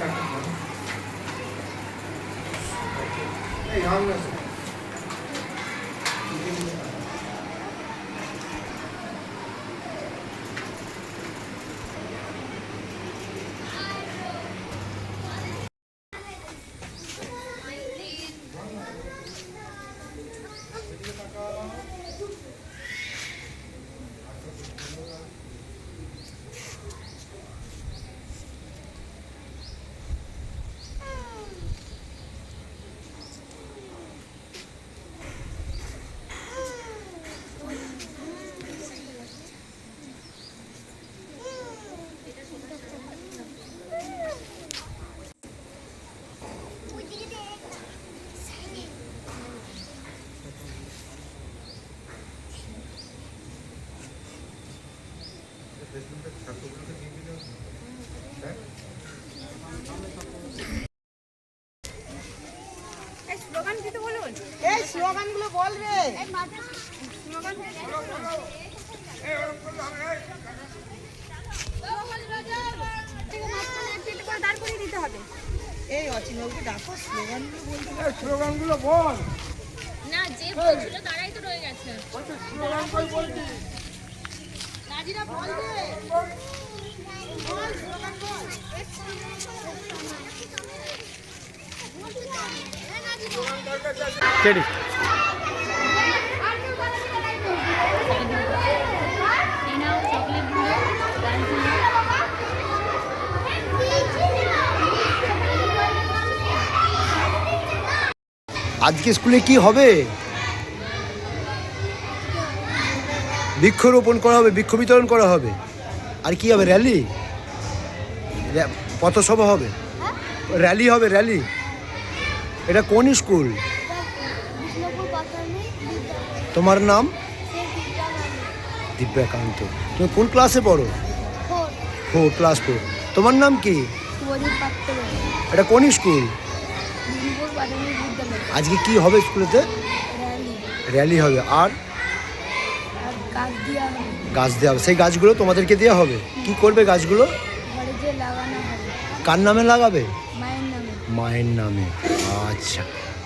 এই স্লোগান দিতে বলুন এই স্লোগানগুলো বলবে। দাঁড় করিয়ে দিতে হবে এই অচিনবাবুকে ডাকো স্লোগানগুলো বলতে স্লোগানগুলো বল। না যে বলছিল তারাই তো রয়ে গেছে। স্লোগান কই বলছি? গুলো আজকে স্কুলে কি হবে? বৃক্ষরোপণ করা হবে বৃক্ষ বিতরণ করা হবে। আর কি হবে র্যালি র্যা- পথসভা হবে। র্যালি হবে র্যালি এটা কোন স্কুল? তোমার নাম? দিব্যাকান্ত। তুমি কোন ক্লাসে পড়ো? ফোর ক্লাস ফোর তোমার নাম কি? এটা কোন স্কুল? আজকে কি হবে স্কুলেতে? র্যালি হবে। আর? গাছ দেওয়া হবে। সেই গাছগুলো তোমাদেরকে দেওয়া হবে। কি করবে গাছগুলো? কার নামে লাগাবে? মায়ের নামে। আচ্ছা।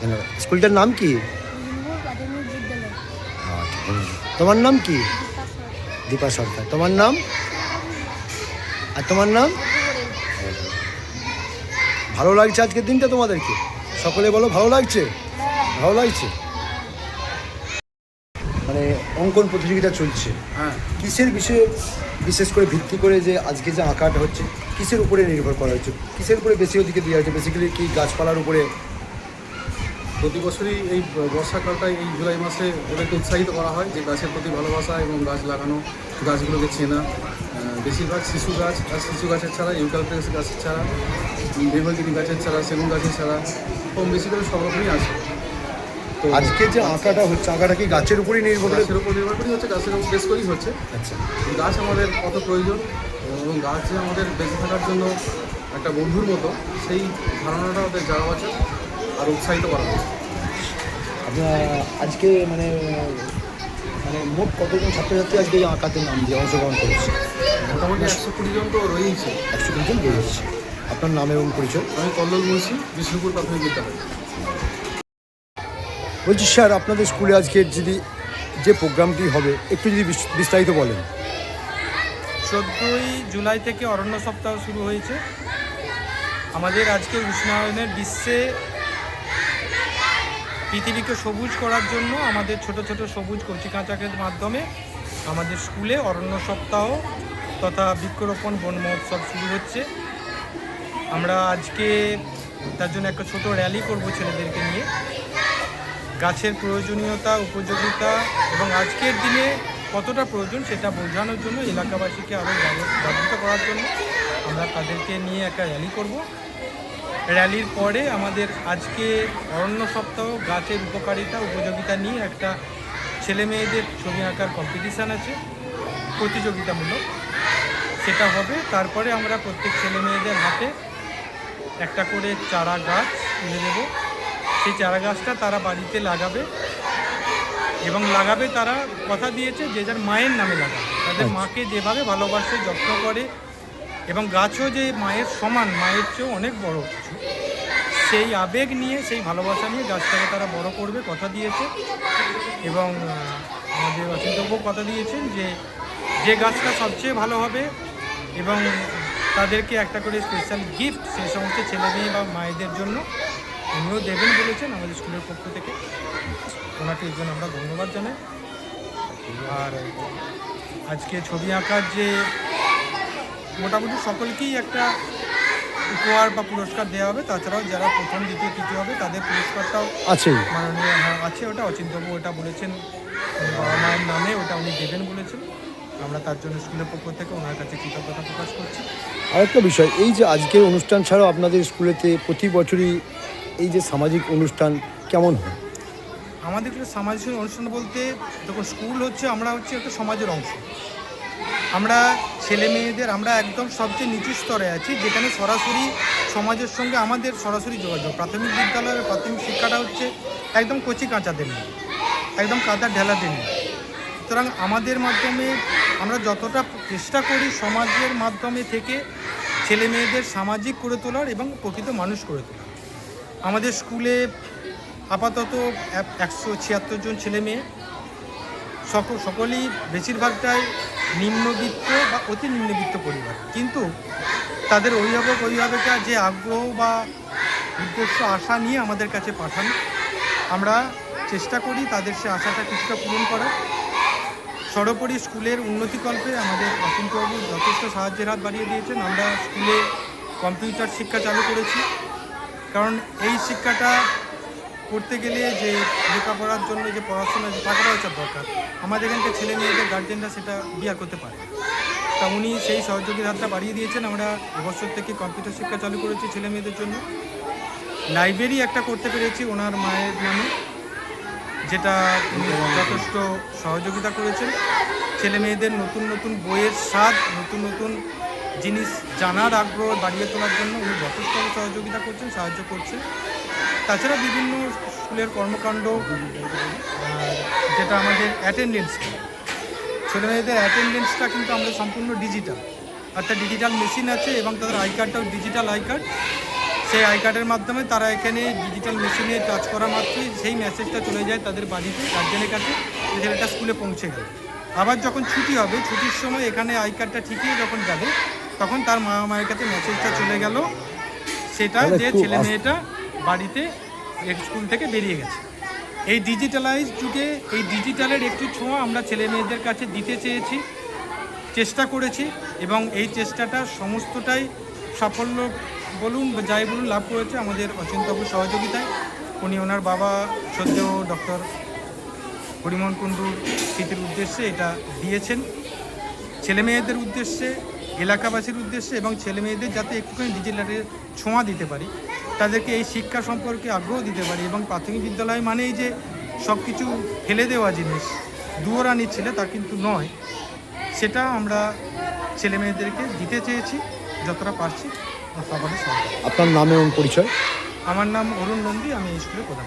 ধন্যবাদ। স্কুলটার নাম কি? আচ্ছা। তোমার নাম কি? দীপা সরকার। তোমার নাম? আর তোমার নাম? ভালো লাগছে আজকের দিনটা তোমাদেরকে? সকলে বলো, ভালো লাগছে? ভালো লাগছে? মানে অঙ্কন প্রতিযোগিতা চলছে। হ্যাঁ। কিসের বিষয়ে বিশেষ করে ভিত্তি করে যে আজকে যে আঁকাটা হচ্ছে কিসের উপরে নির্ভর করা হচ্ছে? কিসের উপরে বেশি ওদিকে দেওয়া হচ্ছে? বেসিক্যালি কি গাছপালার উপরে? প্রতি বছরই এই বর্ষাকালটায় এই জুলাই মাসে ওদেরকে উৎসাহিত করা হয় যে গাছের প্রতি ভালোবাসা এবং গাছ লাগানো গাছগুলোকে চেনা। বেশিরভাগ শিশু গাছ আর শিশু গাছের ছাড়া ইউক্যালিপটাস গাছের ছাড়া বেগুনগিরি গাছের ছাড়া সেগুন গাছের ছাড়া কম বেশি করে সব রকমই আছে। আজকে যে আঁকাটা হচ্ছে আঁকাটা কি গাছের উপরেই নির্ভর করে? গাছের উপর নির্ভর করেই হচ্ছে গাছের উপর বেশ করেই হচ্ছে। আচ্ছা। গাছ আমাদের কত প্রয়োজন এবং গাছ যে আমাদের বেঁচে থাকার জন্য একটা বন্ধুর মতো সেই ধারণাটা ওদের যাওয়া আছে আর উৎসাহিত করা হচ্ছে। আপনার আজকে মানে মানে মোট কতজন ছাত্রছাত্রী আজকে এই আঁকাতে নাম দিয়ে অংশগ্রহণ করেছে? মোটামুটি একশো কুড়ি জন তো রয়েইছে। একশো কুড়ি জন বেরিয়েছে আপনার নাম এবং পরিচয়? আমি কল্লোল মুন্সি বিষ্ণুপুর প্রাথমিক বিদ্যালয়। বলছি, স্যার, আপনাদের স্কুলে আজকে যদি যে প্রোগ্রামটি হবে, একটু যদি বিস্তারিত বলেন। চোদ্দোই জুলাই থেকে অরণ্য সপ্তাহ শুরু হয়েছে। আমাদের আজকে উষ্ণায়নের বিশ্বে পৃথিবীকে সবুজ করার জন্য আমাদের ছোট ছোট সবুজ কচি কচিকাঁচাকের মাধ্যমে আমাদের স্কুলে অরণ্য সপ্তাহ তথা বৃক্ষরোপণ বন মহোৎসব শুরু হচ্ছে। আমরা আজকে তার জন্য একটা ছোট র্যালি করব ছেলেদেরকে নিয়ে। গাছের প্রয়োজনীয়তা, উপযোগিতা এবং আজকের দিনে কতটা প্রয়োজন সেটা বোঝানোর জন্য, এলাকাবাসীকে আরও জাগৃত করার জন্য আমরা তাদেরকে নিয়ে একটা র্যালি করব। র্যালির পরে আমাদের আজকে অরণ্য সপ্তাহ, গাছের উপকারিতা, উপযোগিতা নিয়ে একটা ছেলে মেয়েদের ছবি আঁকার কম্পিটিশান আছে, প্রতিযোগিতামূলক। সেটা হবে, তারপরে আমরা প্রত্যেক ছেলে মেয়েদের হাতে একটা করে চারা গাছ তুলে দেবো। সেই চারা গাছটা তারা বাড়িতে লাগাবে এবং লাগাবে তারা কথা দিয়েছে যে যার মায়ের নামে লাগাবে তাদের আচ্ছা। মাকে যেভাবে ভালোবাসে যত্ন করে এবং গাছও যে মায়ের সমান মায়ের চেয়েও অনেক বড় কিছু সেই আবেগ নিয়ে সেই ভালোবাসা নিয়ে গাছটাকে তারা বড় করবে কথা দিয়েছে এবং আমাদের অচিন্তব্য কথা দিয়েছেন যে যে গাছটা সবচেয়ে ভালো হবে এবং তাদেরকে একটা করে স্পেশাল গিফট সেই সমস্ত ছেলে মেয়ে বা মায়েদের জন্য উনিও দেবেন বলেছেন আমাদের স্কুলের পক্ষ থেকে। ওনাকে এই জন্য আমরা ধন্যবাদ জানাই। আর আজকে ছবি আঁকার যে মোটামুটি সকলকেই একটা উপহার বা পুরস্কার দেওয়া হবে তাছাড়াও যারা প্রথম দ্বিতীয় তৃতীয় হবে তাদের পুরস্কারটাও আছে মাননীয় হ্যাঁ, আছে ওটা অচিন্তবাবু ওটা বলেছেন বাবা মায়ের নামে ওটা উনি দেবেন বলেছেন। আমরা তার জন্য স্কুলের পক্ষ থেকে ওনার কাছে কৃতজ্ঞতা প্রকাশ করছি। আরেকটা বিষয় এই যে আজকের অনুষ্ঠান ছাড়াও আপনাদের স্কুলেতে প্রতি বছরই এই যে সামাজিক অনুষ্ঠান কেমন হয়? আমাদের সামাজিক অনুষ্ঠান বলতে দেখুন স্কুল হচ্ছে, আমরা হচ্ছে একটা সমাজের অংশ। আমরা ছেলে মেয়েদের, আমরা একদম সবচেয়ে নিচু স্তরে আছি, যেখানে সরাসরি সমাজের সঙ্গে আমাদের সরাসরি যোগাযোগ। প্রাথমিক বিদ্যালয়ের প্রাথমিক শিক্ষাটা হচ্ছে একদম কচি কাঁচাদের নিয়ে, একদম কাদা ঢেলাদের নিয়ে। সুতরাং আমাদের মাধ্যমে আমরা যতটা চেষ্টা করি সমাজের মাধ্যমে থেকে ছেলে মেয়েদের সামাজিক করে তোলার এবং প্রকৃত মানুষ করে তোলার। আমাদের স্কুলে আপাতত এক- একশো ছিয়াত্তর জন ছেলে মেয়ে। সক সকলেই বেশিরভাগটাই নিম্নবিত্ত বা অতি নিম্নবিত্ত পরিবার। কিন্তু তাদের অভিভাবক অভিভাবিকা যে আগ্রহ বা উদ্দেশ্য, আশা নিয়ে আমাদের কাছে পাঠান, আমরা চেষ্টা করি তাদের সে আশাটা কিছুটা পূরণ করার। সর্বোপরি স্কুলের উন্নতিকল্পে আমাদের অচিন্তবাবু যথেষ্ট সাহায্যের হাত বাড়িয়ে দিয়েছেন। আমরা স্কুলে কম্পিউটার শিক্ষা চালু করেছি। কারণ এই শিক্ষাটা করতে গেলে যে লেখাপড়ার জন্য যে পড়াশোনা যে টাকা পয়সার দরকার। আমাদের এখানকার ছেলে মেয়েদের গার্জেনরা সেটা বিয়ার করতে পারে। তা উনি সেই সহযোগীর হাতটা বাড়িয়ে দিয়েছেন। আমরা এবছর থেকে কম্পিউটার শিক্ষা চালু করেছি ছেলে মেয়েদের জন্য। লাইব্রেরি একটা করতে পেরেছি ওনার মায়ের নামে, যেটা উনি যথেষ্ট সহযোগিতা করেছেন। ছেলে মেয়েদের নতুন নতুন বইয়ের স্বাদ, নতুন নতুন জিনিস জানার আগ্রহ বাড়িয়ে তোলার জন্য উনি যথেষ্ট সহযোগিতা করছেন, সাহায্য করছেন। তাছাড়া বিভিন্ন স্কুলের কর্মকাণ্ড যেটা আমাদের অ্যাটেন্ডেন্স ছেলে মেয়েদের অ্যাটেন্ডেন্সটা কিন্তু আমাদের সম্পূর্ণ ডিজিটাল অর্থাৎ ডিজিটাল মেশিন আছে এবং তাদের আই কার্ডটাও ডিজিটাল আই কার্ড সেই আই কার্ডের মাধ্যমে তারা এখানে ডিজিটাল মেশিনে টাচ করা মাত্রই সেই মেসেজটা চলে যায় তাদের বাড়িতে গার্জেনের কাছে যে ছেলেটা স্কুলে পৌঁছে গেল। আবার যখন ছুটি হবে, ছুটির সময় এখানে আই কার্ডটা ঠিকই যখন যাবে তখন তার মা মায়ের কাছে মেসেজটা চলে গেল। সেটা যে ছেলে মেয়েটা বাড়িতে স্কুল থেকে বেরিয়ে গেছে। এই ডিজিটালাইজ যুগে এই ডিজিটালের একটু ছোঁয়া আমরা ছেলে মেয়েদের কাছে দিতে চেয়েছি চেষ্টা করেছি এবং এই চেষ্টাটা সমস্তটাই সাফল্য বলুন বা যাই বলুন লাভ করেছে আমাদের অচিন্তবাবুর সহযোগিতায়। উনি ওনার বাবা সদ্য ডক্টর হরিমোহন কুণ্ডুর স্মৃতির উদ্দেশ্যে এটা দিয়েছেন। ছেলে মেয়েদের উদ্দেশ্যে এলাকাবাসীর উদ্দেশ্যে এবং ছেলে মেয়েদের যাতে একটুখানি ডিজিটালের ছোঁয়া দিতে পারি তাদেরকে এই শিক্ষা সম্পর্কে আগ্রহ দিতে পারি এবং প্রাথমিক বিদ্যালয় মানেই যে সব কিছু ফেলে দেওয়া জিনিস দুয়োরানি ছেলে তা কিন্তু নয়। সেটা আমরা ছেলে মেয়েদেরকে দিতে চেয়েছি যতটা পারছি সকলের আপনার নাম এবং পরিচয়? আমার নাম অরুণ নন্দী আমি এই স্কুলের প্রধান।